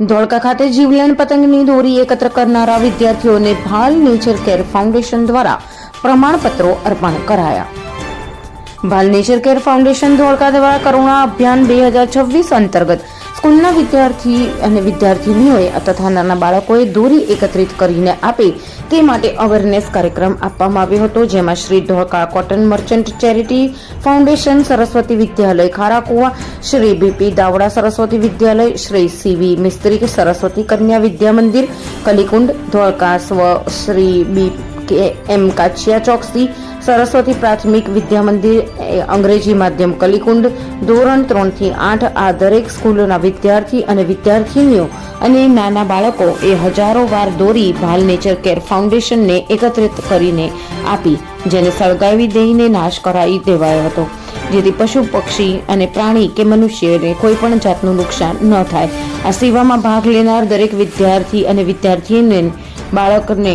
ધોળકા ખાતે જીવલેણ પતંગની દોરી એકત્ર કરનારા વિદ્યાર્થીઓને ભાલ નેચર કેર ફાઉન્ડેશન દ્વારા પ્રમાણપત્રો અર્પણ કરાયા. Bhal nature care foundation Dholka દ્વારા કરુણા અભિયાન બે હજાર છવ્વીસ અંતર્ગત સ્કૂલના વિદ્યાર્થી અને વિદ્યાર્થીનીઓએ તથા નાના બાળકોએ દોરી એકત્રિત કરીને આપી તે માટે અવેરનેસ કાર્યક્રમ આપવામાં આવ્યો હતો, જેમાં Shri Dhoka cotton merchant charity foundation Saraswati Vidyalaya Kharakuva, Shri BP Davda Saraswati Vidyalaya, Shri CV Mistry Saraswati Kanya Vidya Mandir, Kalikund, Dholka સ્વ, શ્રી બી કે એમ કાછિયા ચોકસી, સરસ્વતી પ્રાથમિક વિદ્યા મંદિર, એ અંગ્રેજી માધ્યમ કલીકુંડ, ધોરણ ત્રણથી આઠ આ દરેક સ્કૂલોના વિદ્યાર્થી અને વિદ્યાર્થીનીઓ અને નાના બાળકો એ હજારો વાર દોરી ભાલ નેચર કેર ફાઉન્ડેશનને એકત્રિત કરીને આપી, જેને સળગાવી દઈને નાશ કરાવી દેવાયો હતો. જેથી પશુ, પક્ષી અને પ્રાણી કે મનુષ્યને કોઈ પણ જાતનું નુકસાન ન થાય. આ સેવામાં ભાગ લેનાર દરેક વિદ્યાર્થી અને વિદ્યાર્થીને બાળકને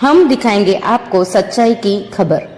हम दिखाएंगे आपको सच्चाई की खबर